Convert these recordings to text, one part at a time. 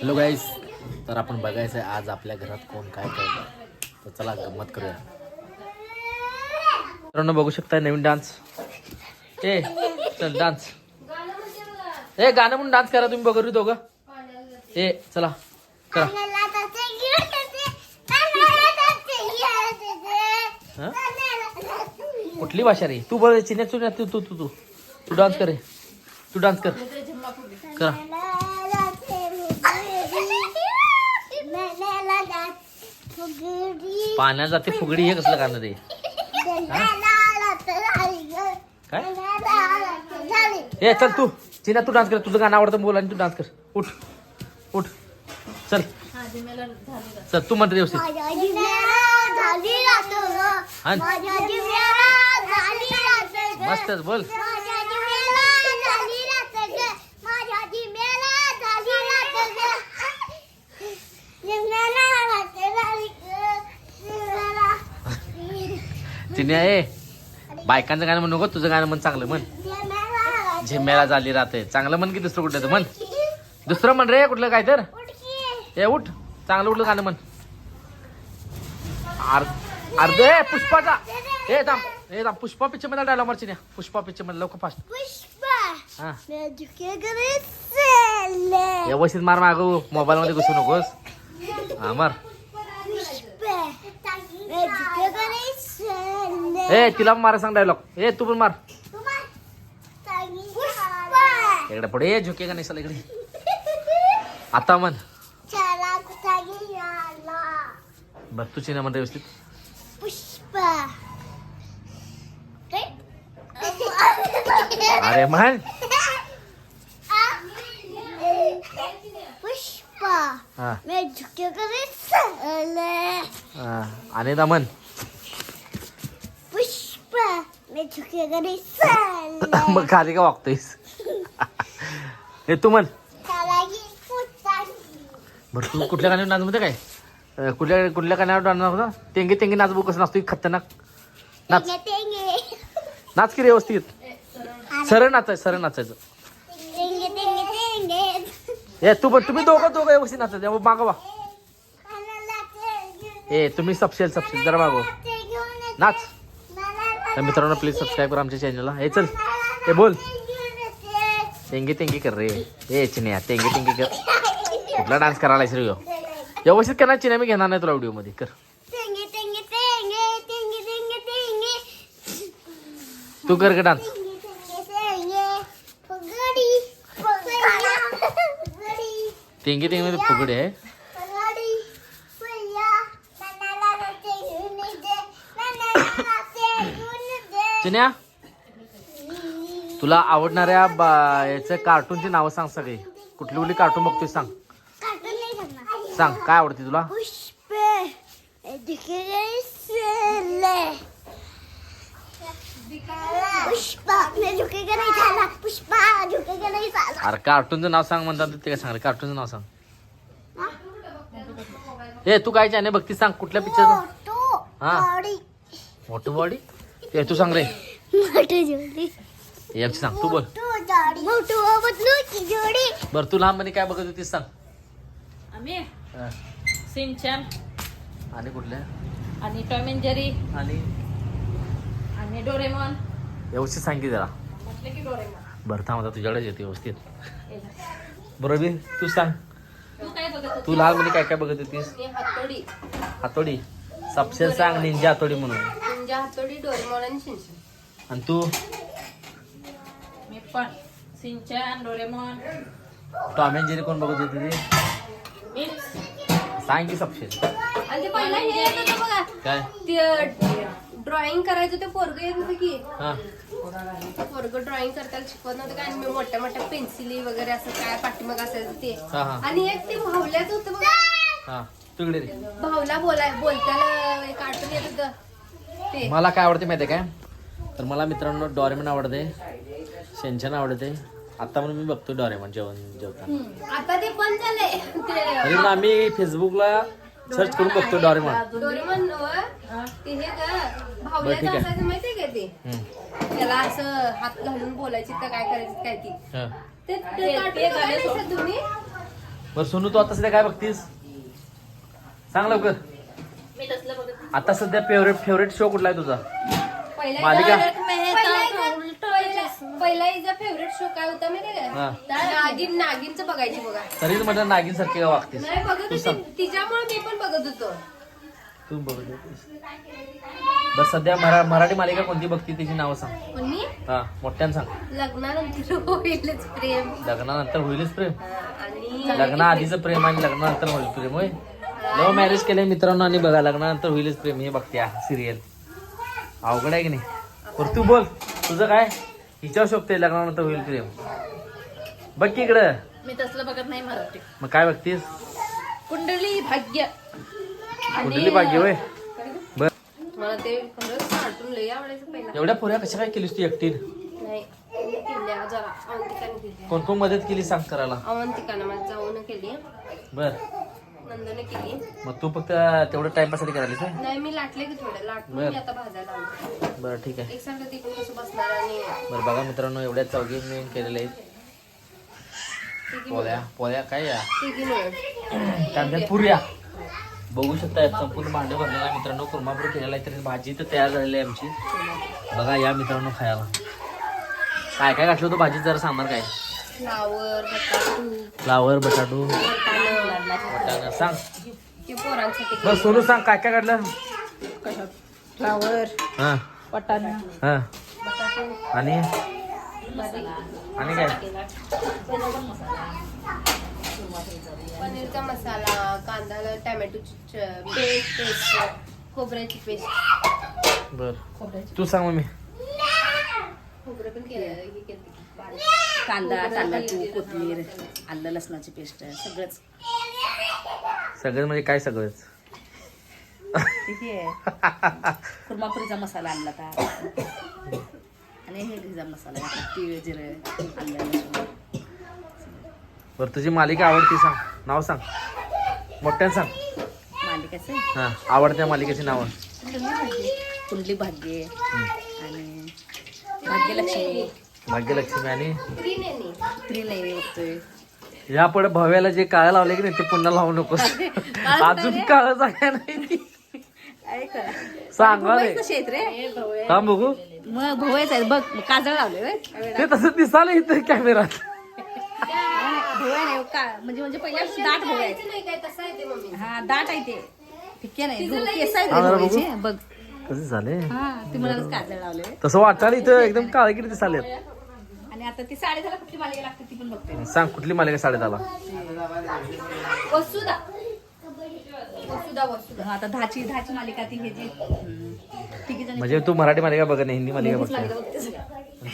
Hello गाईस तर आपण बघायचं आहे आज आपल्या घरात कोण काय करतं तर चला गंमत करूया. मित्रांनो बघू शकता नवीन डान्स ए चल डान्स ए गाणं म्हणून डान्स करा तुम्ही बघू दोघं. ए चला करा. हं? कुठली भाषा रे? तू बरं चिन्या चुन्या तू तू तू तू. तू डान्स कर रे. तू डान्स कर. करा. पाण्यात जाते फुगडी हे कसलं गाणं रे काय? ए चल तू. चिन्या तू डान्स कर. तुझं गाणं आवडतं बोल आणि तू डान्स कर. उठ. उठ. चल. चल तू म्हणते व्यवस्थित? मस्तच बोल. चिन्या ए बायकांचं गाणं म्हण नको तुझं गाणं म्हण चांगलं म्हण. झिम्म्याला झाली राहते चांगलं म्हण की दुसरं कुठलं तर म्हण. दुसरं म्हण रे कुठलं काय तर? ए उठ. चांगलं कुठलं गाणं म्हण. अर्ध पुष्पाचा. ए थांब. ए थांब. पुष्पा पिक्चरमध्ये डायलॉग मार चिन्या पुष्पा पिक्चरमध्ये लवकर फास्ट पुष्पा हा. व्यवस्थित मार मागू मोबाईल मध्ये घुसू नकोस. हा मार. ए तिला मारा सांग डायलॉग ए तू पण मार. इकडे पुढे ए झुके का नाही चला इकडे. आता म्हण. आला बघ तू चिन्ह म्हण रे व्यवस्थित? अरे म्हण. पुष्पा. हा. मैं झुके करे चले? हा. आणि म्हण. मग खाली का वागतोयस? हे तू म्हण. बरं तू कुठल्या गाण्यावर नाच मध्ये काय? कुठल्या कुठल्या गाण्यावर डान्स होता? तेंगे तेंगे नाच बघ कसं नाचतोय खतरनाक. नाच. नाच की व्यवस्थित. सरळ नाचायचं सरळ नाचायचं. ए तू पण तुम्ही दोघं दोघं व्यवस्थित नाचायचं. मागं वा. ए तुम्ही सपशेल सपशेल. जरा मागो नाच. तर मित्रांनो प्लीज सबस्क्राईब करा आमच्या चॅनलला हे चल. हे बोल. तेंगे तेंगे कर रे. ए चिन्या तेंगे तेंगे कर. कुठला डान्स करायला रे ह्यो? व्यवस्थित करणार चिन्या. मी घेणार नाही तुला व्हिडिओमध्ये. कर. तू कर का डान्स तेंगे तेंगे पगडी पगडी तेंगे तेंगे मध्ये फुगडी आहे. चिन्या तुला आवडणाऱ्या याचं कार्टूनची नावं सांग सगळी. कुठली कुठली कार्टून बघतोय सांग. सांग काय आवडते तुला? अरे कार्टूनचं नाव सांग म्हणतात ते काय सांग कार्टूनचं नाव सांग. ए तू काय चॅनल बघती सांग कुठल्या पिक्चरचं मोटू हा. मोठू बॉडी? ए तू सांग रे. मोटू जोडी. याची सांग तू बोल. मोटू जोडी. मोटू व बदलू की जोडी. बरं तू लहानपणी काय बघत होतीस सांग. आम्ही? हा. सिंचन. आणि कुठल्या आणि टॉम अँड जेरी आणि? आणि डोरेमॉन. व्यवस्थित सांग की जरा. म्हटलं की डोरेमॉन. बरं थांब आता तुझ्याकडेच येते व्यवस्थित. बरोबर तू सांग. तू काय बघत होती? तू लहानपणी काय काय बघत होतीस? मी हातोडी. हातोडी. सबसेल सांग निंजा हातोडी म्हणून. तुमच्या हातोडी डोरेमॉन आणि सिंचन. आणि तू? मी पण. सिंचन डोरेमॉन. टॉम अँड जेरी कोण बघत होती ती? मीच. सांग की आणि ते पहिला हे येत होतं बघा. काय? ते ड्रॉइंग करायचं ते पोरग येत होतं की. हा. पोरग ड्रॉइंग करताना शिकवत नव्हतं काय आणि मी मोठ्या मोठ्या पेन्सिली वगैरे असं काय पाठीमाग असायचं ते. हा हा. आणि एक ते भावल्याच होतं बघा. हा. रे. भावला बोलाय बोलताना कार्टून येत होतं. ते. मला काय आवडते माहिती आहे काय? तर मला मित्रांनो डॉरेमन आवडते शेंचन आवडते. आता म्हणून मी बघतो डॉरेमन जेवण जेवताना. आता ते तरी फेसबुकला सर्च करून बघतो डॉरेमॉन. डोरेमॉन ते हे ग बरं, भावल्याचं ठीक आहे. असायचं माहितीये का ते? हम्म. त्याला असं हात घालून बोलायची तर काय करायचं काय ती. हा. ते ते- कार्टून ते बघायला झाले नाहीसा तुम्ही? बरं सोनू तू आता सध्या काय बघतीस? सांग लवकर. मी तसलं बघत नाही. आता सध्या फेवरेट फेवरेट शो कुठला आहे तुझा? पहिला मालिका? पहिला- हिचा फेवरेट शो काय होता माहिती हा. का नागिन नागिनचं बघायची बघा. तरीच म्हटलं नागिन सारखे वागतेस? नाही बघत होती. तिच्यामुळे मी पण बघत होतो. तू बघत होतीस. सध्या मरा मराठी मालिका कोणती बघती? त्याची नावं सांग. पण मी हा मोठ्यानं सांग. लग्नानंतर होईलच प्रेम. लग्नानंतर होईलच प्रेम. हा, आणि लग्ना आधीचं प्रेम आणि लग्नानंतर होईल प्रेम होय? लव्ह मॅरेज केलंय मित्रांनो आणि बघा लग्नानंतर होईलच प्रेम. हे बघत्या सिरियल अवघड आहे की नाही? बरं तू बोल. तुझं काय? हिच्यावर शोभते लग्नानंतर होईल प्रेम. बघ की इकडं. मी तसलं बघत नाही मराठी. मग काय बघतीस? कुंडली भाग्य. कुंडली भाग्य होय. बर. मला ते खरंच कार्टून लय आवडायचं पहिला. एवढ्या पोऱ्या कशा काय केलीस तू एकटी नाही केल्या जरा अवंतिकाने केली. कोण कोण मदत केली सांग करायला? अवंतिकानं जाऊन केली. बर. नंदने केली. मग तू फक्त तेवढं टाइमपाससाठी करायलीस होय? नाही मी लाटले की थोडं. लाटून बर. मी आता भाजायला लावलं बरं ठीक आहे. कसं बसणार आणि बरं बघा मित्रांनो एवढ्या चौघी मिळून केलेल्या आहेत. पोळ्या. पोळ्या काय या? तिघी मिळून. कांद्या पुऱ्या बघू शकता संपूर्ण भांडे भरलेला आहे मित्रांनो. कुर्मापुरी केलेला आहे तरी भाजी तर तयार झालेली आहे आमची. बघा या मित्रांनो खायला. काय काय घातलं होतं भाजीत? जरा सांबार काय? फ्लावर बटाटू. फ्लावर बटाटू. वाटाणा सांग. हे पोरांसाठी सोनू सांग काय काय काढलं फ्लावर हां. हां. आणि? आणि काय? पनीरचा मसाला कांदा टॅमॅटोची पेस्ट. पेस्ट खोबऱ्याची पेस्ट. बर. तू सांग मम्मी. खोबरं पण केलं हे केलं. बारीक. कांदा टोमॅटो कोथिंबीर आलं लसणाची पेस्ट सगळंच. सगळं म्हणजे काय सगळंच? किती आहे? कुर्मापुरीचा मसाला आणला का आणि हे घ्यायचा मसाला. तीळ जिरं बरं तुझी मालिका आवडती सांग. नाव सांग. मोठ्यानं सांग. मालिकाचं? हां आवडत्या मालिकेची नावं. कुंडली भाग्य. आणि भाग्यलक्ष्मी. भाग्यलक्ष्मी आणि? त्रिनेनी. त्रिनयनी बघतोय. या पुढे भव्याला जे काळं लावले की नाही ते पुन्हा लावू नकोस अजून काळं जागा नाही. सांगा रे? बघू. मग भोवायच आहेत. बघ काजळ लावले ते तसं दिसालं इथं कॅमेरात. भोवया नाही म्हणजे म्हणजे पहिल्या दाट भोवायचे नाही काय तसं आहे ते मम्मी. हा दाट आहे ते. ठिके नाही. केस आहेत हा, बघ. कसे झाले हा ते म्हणाल काजळ लावले तसं वाटायला इथं एकदम काळे किती दिसाले आणि आता ती साडे कुठली मालिका लागते ती पण बघते सांग कुठली मालिका साडेत आला वसुदा वसुदा वसुदा आता दहाची दहाची मालिका ती ह्याची हम्म. तिघी जणी म्हणजे तू मराठी मालिका बघत नाही हिंदी मालिका बघते सगळ्या.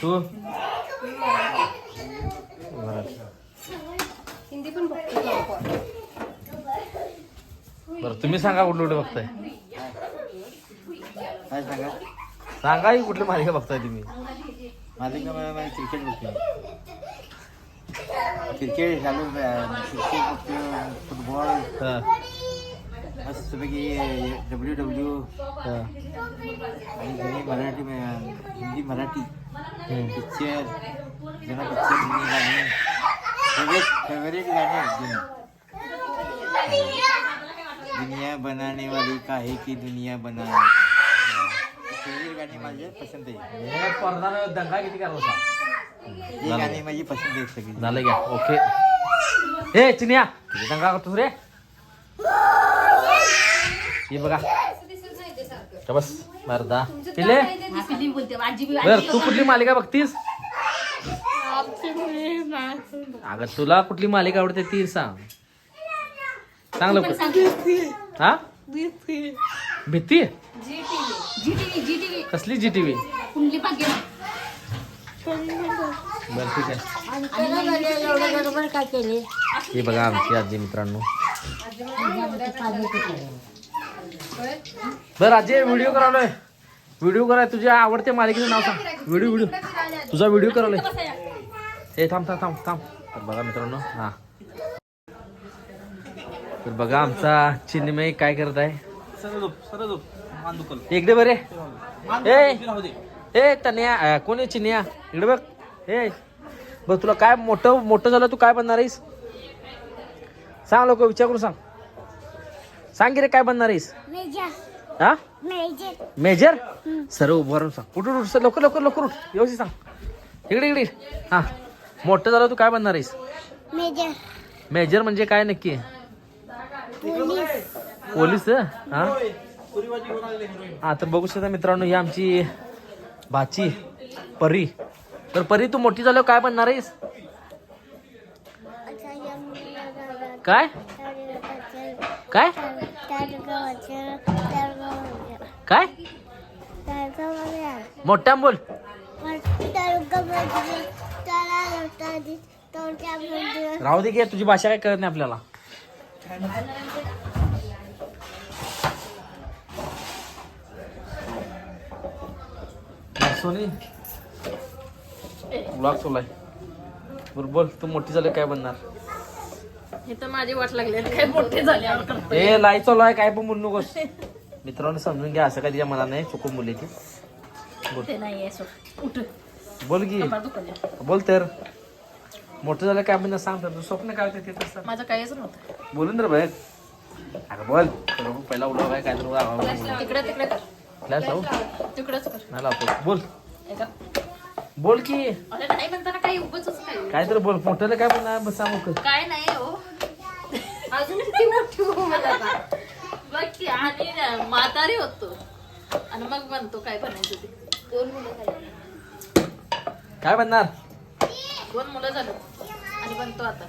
तू मराठी. हिंदी पण बघतो. बरं तुम्ही सांगा कुठलं कुठे बघताय काय सांगा सांगा ही कुठली मालिका बघताय तुम्ही मालिका मला मला क्रिकेट बघतो क्रिकेट चालू क्रिकेट फुटबॉल हा, मस्तपैकी डब्ल्यू डब्ल्यू हा. आणि जुनी मराठी हिंदी मराठी. पिक्चर जुना पिक्चर जुनी गाणी फेवरेट फेवरेट गाणे आहेत दुनिया बनाने वाली काहे की दुनिया बनाने गाणी माझे पसंत. आहे हे स्पर्धानं दंगा किती करत होता? ही गाणी माझी पसंत आहेत सगळी. झालं घ्या ओके. हे चिन्या किती दंगा करतोस रे? हे बघा. असं दिसत नाही ते सारखं का बस मर्दा. पिले हा, फिल्म बोलते आजी बी बर तू कुठली मालिका बघतीस? अगं तुला कुठली मालिका आवडते ती सांग. सांग लवकर. हा? भीती. जी टीव्ही जी टीव्ही कसली जी टीव्ही कुंडली भाग्य बर ठीक आहे. हे बघा आमची आजी मित्रांनो. बर आजी व्हिडिओ करालोय. व्हिडिओ करा तुझ्या आवडत्या मालिकेचं नाव सांग. व्हिडिओ व्हिडिओ तुझा व्हिडिओ करालोय. हे थांब थांब थांब थांब. तर बघा मित्रांनो हा. तर बघा आमचा चिन्मय काय करत आहे. इकडे बरे. ए. ए तन्या कोण आहे चिन्या? इकडे बघ. ए. बघ तुला काय मोठं मोठं झालं तू काय बनणार आहेस? सांग लोक विचार करून सांग. सांग की रे काय बनणार आहेस? मेजर. हा? मेजर. मेजर? सर्व उभं राहून सांग. उठ उठ, उठ सर लवकर लवकर लवकर उठ. व्यवस्थित सांग. इकडे इकडे. हा. मोठं झालं तू काय बनणार आहेस? मेजर. मेजर म्हणजे काय नक्की? पोलीस. पोलीस हा? हा तर बघू शकता मित्रांनो ही आमची भाची परी. तर परी तू मोठी झाल्यावर काय बनणार आहेस? काय? काय? काय? मोठ्या बोल. राहू दे की तुझी भाषा काय कळत नाही आपल्याला. सोनी. ब्लॉग आहे बरं बोल तू मोठी झाली काय बनणार? हे तर माझी वाट लागली काय मोठे झाले ए लाई चालू आहे काय पण म्हणू नकोस. मित्रांनो समजून घ्या असं कधी मला नाही चुकून मुलीची ते नाही आहे सोड. उठ. बोल की. कपाळ बोल तर. मोठं झालं काय म्हणणार सांग तर. तू स्वप्न काय होते ते तर सांग. माझं काहीच नव्हतं. बोलून तर बाहेर. अगं बोल. तुला पहिला उडव काय काय तर बोल. तिकडे तिकडे कर. फ्लॅश लावू? तिकडेच कर. नाही लावतो. बोल. बोल की. अरे नाही म्हणताना काही उगच काय काय तर बोल. मोठ्याला काय म्हणणार बस सांग मग. काय नाही हो. अजून किती मोठी आता. बघ की आणि म्हातारी होतो. आणि मग बनतो काय बनायचं ते. दोन मुलं झाली. काय म्हणणार दोन मुलं झालं. आणि बनतो आता.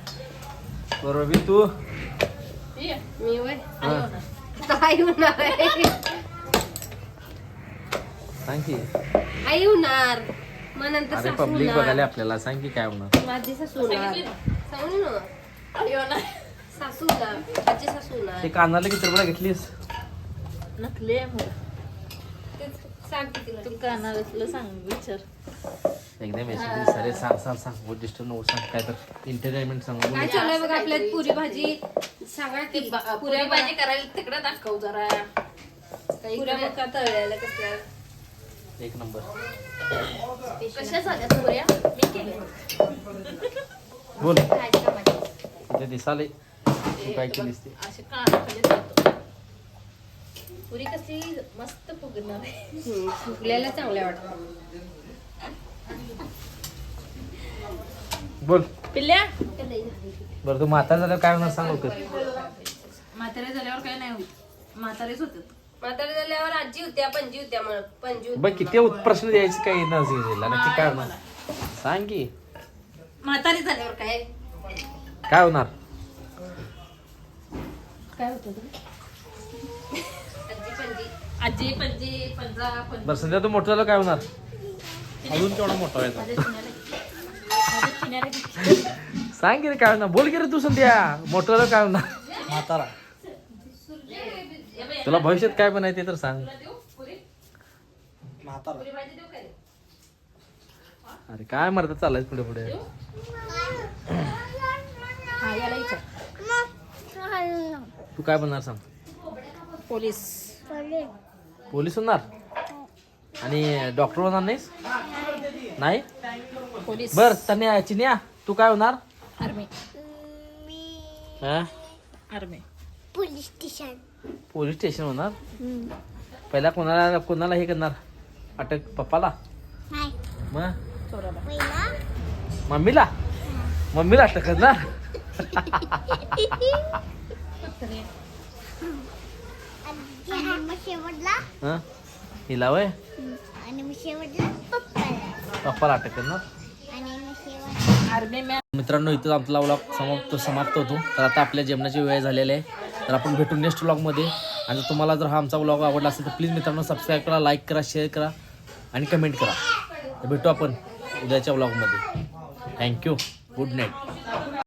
बरोबर बी तू? ये. मी वय आणि होणार. आई होणार आहे. सांग की. आई होणार. मग नंतर अरे सासू पब्लिक होणार. बघायला आपल्याला. सांग की काय होणार. माझी सासू होणार. सांगू ना. सासू होणार. माझी सासू होणार. ते कानाला किती रुपये घेतलीस? नकली तेच सांगते तिला. तू कानाला सांग विचार. एकदम मेसेज सरे सांग सांग सांग. बहुत डिस्टर्ब नको सांग. काय तर एंटरटेनमेंट सांग बोल. काय चालू आहे बघा आपल्यात? पुरी भाजी सांगा की पुऱ्या पुऱ्या भाजी करायला तिकडे दाखव जरा. पुऱ्या बघा. तळलेल्या कसल्या एक नंबर. कशा झाल्या पुऱ्या मी केल्या. बोल? ते दिसाले तू काय केलीस ते. असे. पुरी कसली मस्त फुगणार फुगलेल्या चांगल्या वाटतात. बोल. पिल्ल्या बरं तू म्हातारा झाल्यावर काय होणार सांग लवकर. म्हातारे झाल्यावर काय नाही होत. म्हातारेच होतात. म्हातारे झाल्यावर आजी होत्या पणजी होत्या मग पणजी होती. बघ प्रश्न द्यायचे काही नसेल नक्की काय होणार? सांग की. म्हातारी झाल्यावर काय? काय होणार? काय होतं आजी पणजी. आजी पंजी पंजा पंज बरं संध्या तू मोठं झालं काय होणार? अजून केवढा मोठा व्हायचा? माझ्या सांग की रे काय होणार? बोल की रे तू संध्या. मोठं झालं काय होणार? म्हातारा. तुला भविष्यात काय पण आहे ते तर सांग. अरे काय मरत चालायच पुढे पुढे? हा तू काय बनणार सांग. पोलीस. पोलीस होणार? आणि डॉक्टर होणार नाहीस? नाही? पोलीस. बर तन्या चिन्या तू काय होणार? आर्मी. हा? Army. Police station. Police station होणार? पहिला कोणाला कोणाला हे करणार? अटक पप्पाला? मग? मम्मीला? मम्मीला अटक करणार? शेवटला? हा? हिला वय आणि मग शेवटला पप्पाला. पप्पाला अटक करणार? आणि मग मित्रांनो इथं आपला व्लॉग समाप्त समाप्त होतो. तर आता आपल्या जेवणाची वेळ झालेली आहे. तर आपण भेटू नेक्स्ट व्लॉगमध्ये आणि तुम्हाला जर हा आमचा व्लॉग आवडला असेल तर प्लीज मित्रांनो सबस्क्राईब करा लाईक करा शेअर करा आणि कमेंट करा. तर भेटू आपण उद्याच्या व्लॉगमध्ये थँक्यू गुड नाईट